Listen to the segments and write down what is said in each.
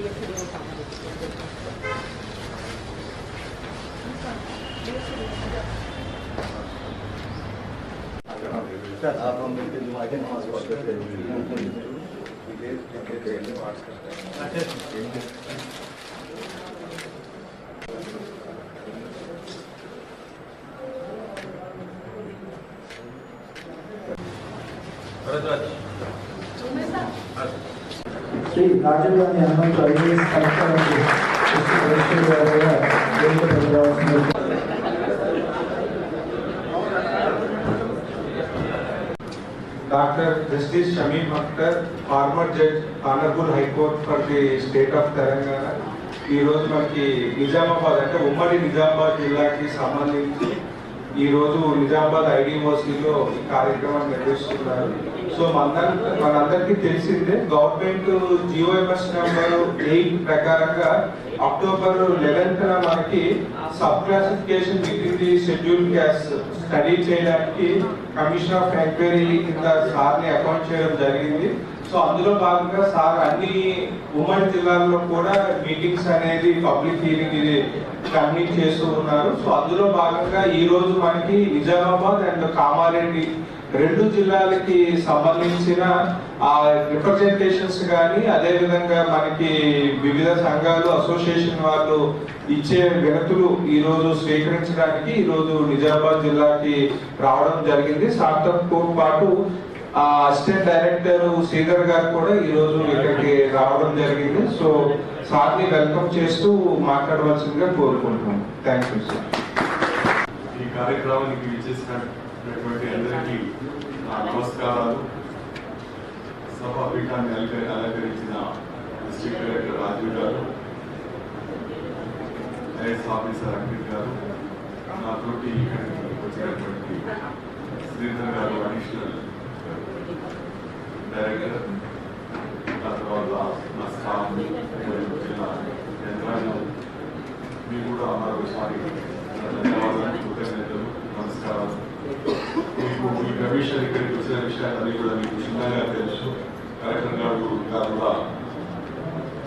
के लिए खड़े होता सर आप हम मिलकर जुमा के नमाज़ करते हैं Arătați. Dumnezeu. Asta. ఐఏఎస్ కలెక్టర్కి శ్రీ గారు వేదిక పొందవలసింది Dr. Justice Shamim Akhtar, former judge, Honorable High Court for the state of Telangana. ఈ మనకి నిజామాబాద్ అంటే ఉమ్మడి నిజామాబాద్ జిల్లాకి సంబంధించి ఈరోజు రోజు నిజామాబాద్ ఐడిఓసిలో ఈ కార్యక్రమాన్ని నిర్వహిస్తున్నారు సో మనందరి మనందరికీ తెలిసిందే government GO MS number eight ప్రకారంగా అక్టోబర్ లెవెన్త్ మనకి sub classification with the schedule caste study చేయడానికి కమిషన్ ఆఫ్ ఎంక్వైరీ కింద సార్ని అకౌంట్ చేయడం జరిగింది. సో అందులో భాగంగా సార్ అన్ని ఉమ్మడి జిల్లాల్లో కూడా మీటింగ్స్ అనేది పబ్లిక్ హీరింగ్ ఇది కండక్ట్ చేస్తూ ఉన్నారు. సో అందులో భాగంగా ఈ రోజు మనకి నిజామాబాద్ అండ్ కామారెడ్డి రెండు జిల్లాలకి సంబంధించిన ఆ రిప్రజెంటేషన్స్ కానీ అదే విధంగా మనకి వివిధ సంఘాలు అసోసియేషన్ వాళ్ళు ఇచ్చే వినతులు ఈరోజు స్వీకరించడానికి ఈరోజు నిజామాబాద్ జిల్లాకి రావడం జరిగింది. సార్థక్తో పాటు ఆ అసిస్టెంట్ డైరెక్టర్ శ్రీధర్ గారు కూడా ఈరోజు ఇక్కడికి రావడం జరిగింది. సో సార్ని వెల్కమ్ చేస్తూ మాట్లాడవలసిందిగా కోరుకుంటున్నాను. థ్యాంక్ యూ సార్ ఈ కార్యక్రమానికి విచ్చేసినటువంటి అందరికీ నా నమస్కారాలు. సభా పీఠాన్ని అలంకరి అలంకరించిన డిస్ట్రిక్ట్ కలెక్టర్ రాజీవ్ గారు ఐఎస్ ఆఫీసర్ అంకిత్ గారు నాతోటి ఇక్కడికి వచ్చినటువంటి శ్రీధర్ గారు అడిషనల్ డైరెక్టర్ ఆ తర్వాత నా స్టాఫ్ జిల్లా యంత్రాంగం మీ కూడా మరొకసారి ధన్యవాదాలు కృతజ్ఞతలు నమస్కారాలు. ఈ కమిషన్ ఇక్కడికి వచ్చిన విషయాలన్నీ కూడా మీకు చిన్నగా తెలుసు కలెక్టర్ గారు గారు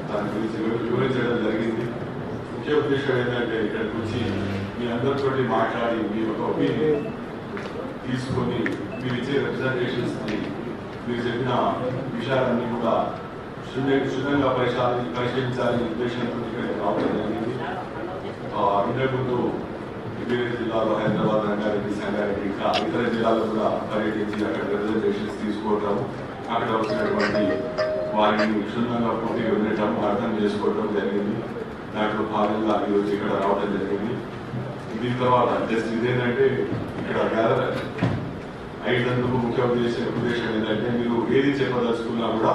దాని గురించి వివ- వివరించడం జరిగింది ముఖ్య ఉద్దేశం ఏంటంటే ఇక్కడికి వచ్చి మీ అందరితోటి మాట్లాడి మీ యొక్క ఒపీనియన్ తీసుకొని మీరు ఇచ్చే రిప్రజెంటేషన్స్ మీరు చెప్పిన విషయాలన్నీ కూడా క్షుణ్ణ క్షుణ్ణంగా పరిశీలి పరిశీలించాలనే ఉద్దేశంతో ఇక్కడికి రావడం జరిగింది ఆ, వేరే జిల్లాలో హైదరాబాద్ రంగారెడ్డి సంగారెడ్డి ఇంకా ఇతర జిల్లాల్లో కూడా పర్యటించి అక్కడ రిప్రజెంటేషన్స్ తీసుకోవటం అక్కడ వచ్చినటువంటి వారిని క్షుణ్ణంగా పూర్తిగా వినటం అర్థం చేసుకోవటం జరిగింది. దాంట్లో భాగంగా ఈరోజు ఇక్కడ రావడం జరిగింది. దీని తర్వాత జస్ట్ ఇదేంటంటే ఇక్కడ గ్యాదర్ అయినందుకు ముఖ్య ఉద్దేశం ఉద్దేశం ఏంటంటే మీరు ఏది చెప్పదలుచుకున్నా కూడా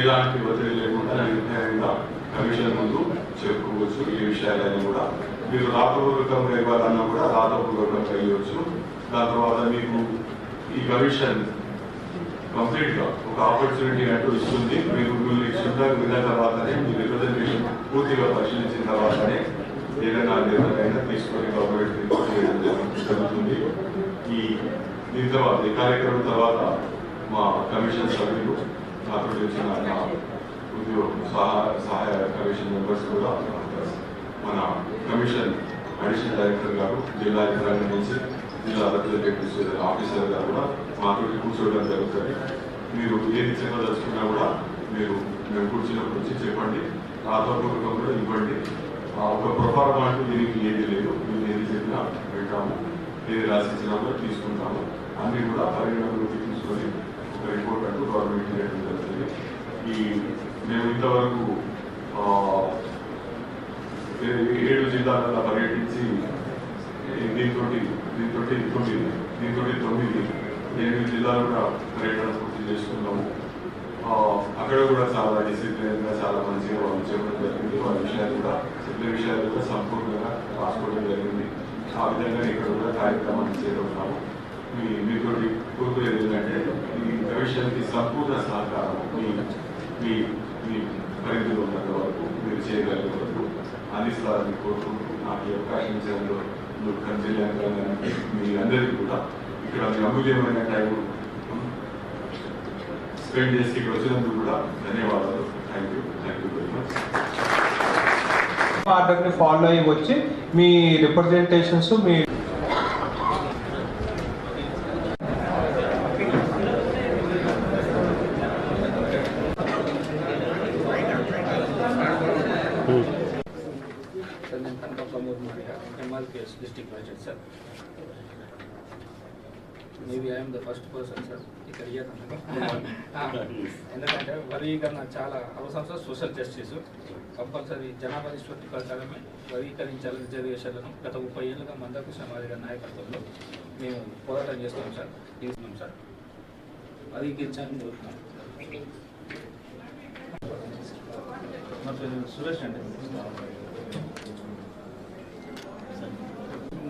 ఎలాంటి ఒత్తిడి లేకుండా నిర్ణయంగా కమిషన్ ముందు చెప్పుకోవచ్చు ఏ విషయాలైనా కూడా. మీరు రాతపూర్వకంగా ఇవ్వాలన్నా కూడా రాతపూర్వకంగా ఇవ్వచ్చు దాని తర్వాత మీకు ఈ కమిషన్ కంప్లీట్గా ఒక ఆపర్చునిటీ అంటూ ఇస్తుంది. మీరు మిమ్మల్ని క్షుణ్ణంగా విన్న తర్వాతనే మీ రిప్రజెంటేషన్ పూర్తిగా పరిశీలించిన తర్వాతనే ఏదైనా నిర్ణయం తీసుకొని గవర్నమెంట్ జరుగుతుంది. ఈ దీని తర్వాత ఈ కార్యక్రమం తర్వాత మా కమిషన్ సభ్యులు నాకు వచ్చిన ఉద్యోగ సహాయ సహాయ కమిషన్ మెంబర్స్ కూడా మన కమిషన్ అడిషనల్ డైరెక్టర్ గారు జిల్లా అధికారుల నుంచి జిల్లా రిప్రజెంటేటివ్ ఆఫీసర్ గారు కూడా మాతో కూర్చోవడం జరుగుతుంది. మీరు ఏది చెప్పదలుచుకున్నా కూడా మీరు మేము కూర్చున్నప్పటి నుంచి చెప్పండి. రాతపూర్వకం కూడా ఇవ్వండి. ఆ ఒక ప్రొఫారం అంటూ దీనికి ఏది లేదు. మీరు ఏది చెప్పినా వింటాము. ఏది రాసిచ్చినా కూడా తీసుకుంటాము. అన్ని కూడా పరిగణలోకి తీసుకొని ఒక రిపోర్ట్ అంటూ గవర్నమెంట్ చేయడం జరుగుతుంది. ఈ మేము ఇంతవరకు ఏడు జిల్లాలలో పర్యటించి దీంతో దీంతో తొమ్మిది దీంతో తొమ్మిది ఎనిమిది జిల్లాలు కూడా పర్యటన పూర్తి చేసుకున్నాము. అక్కడ కూడా చాలా డిసిప్లిన్గా చాలా మంచిగా వాళ్ళు చెప్పడం జరిగింది. వాళ్ళ విషయాలు కూడా చెప్పిన విషయాలు కూడా సంపూర్ణంగా రాసుకోవడం జరిగింది. ఆ విధంగా ఇక్కడ కూడా కార్యక్రమాన్ని చేరుకున్నాము మీ మీతోటి కోరుకునేది ఏంటంటే ఈ కమిషన్కి సంపూర్ణ సహకారం మీ మీ పరిధిలో ఉన్నంత వరకు మీరు చేయగలిగే వరకు అందిస్తారని కోరుకుంటూ నాకు ఈ అవకాశం ఇచ్చినందుకు మీరు కంచెల్యాంగానికి మీ అందరికీ కూడా ఇక్కడ మీ అమూల్యమైన టైం స్పెండ్ చేసి ఇక్కడ వచ్చినందుకు కూడా ధన్యవాదాలు. Thank you thank you very much ఆర్డర్ని ఫాలో అయ్యి వచ్చి మీ రిప్రజెంటేషన్స్ మీ సార్ నేను Kanaka Pramod MRPS district president sir maybe I'm the first person sir ఇక్కడ. ఎందుకంటే వర్గీకరణ చాలా అవసరం సార్ సోషల్ జస్టిస్ కంపల్సరీ జనాభా నిష్పత్తి ప్రకారమే వర్గీకరించాలని రిజర్వేషన్లను గత ముప్పై ఏళ్ళుగా మందకు సమాధిగా నాయకత్వంలో మేము పోరాటం చేస్తున్నాం సార్ తీసుకున్నాం సార్ వర్గీకరించాలని కోరుతున్నాం. నా పేరు సురేష్ అండి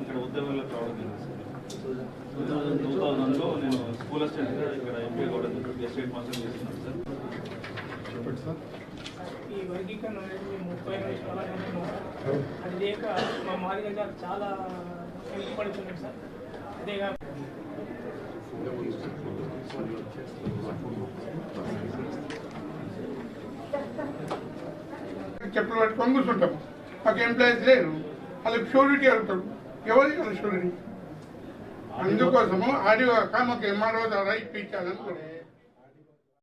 ఇక్కడ ఉద్యోగంలో రావడం జరిగింది సార్. టూ థౌజండ్లో నేను స్కూల్ అసిస్టెంట్గా ఇక్కడ ఎంపీ కూడా ఎస్టేట్ మాస్టర్ చేస్తున్నాను సార్. చెప్పండి సార్. ఈ వర్గీకరణ అనేది ముప్పై ఐదు. అది లేక మా మాదిగ జాతి చాలా వెనుకబడుతున్నాం సార్. అదేగా చెప్పులు పట్టుకొని కూర్చుంటాం మాకు ఎంప్లాయీస్ లేరు. వాళ్ళకి షూరిటీ అడుగుతాడు ఎవరి కలుషులని అందుకోసము ఆడియో కాక మాకు ఎంఆర్ఓ ద్వారా ఇప్పించాలని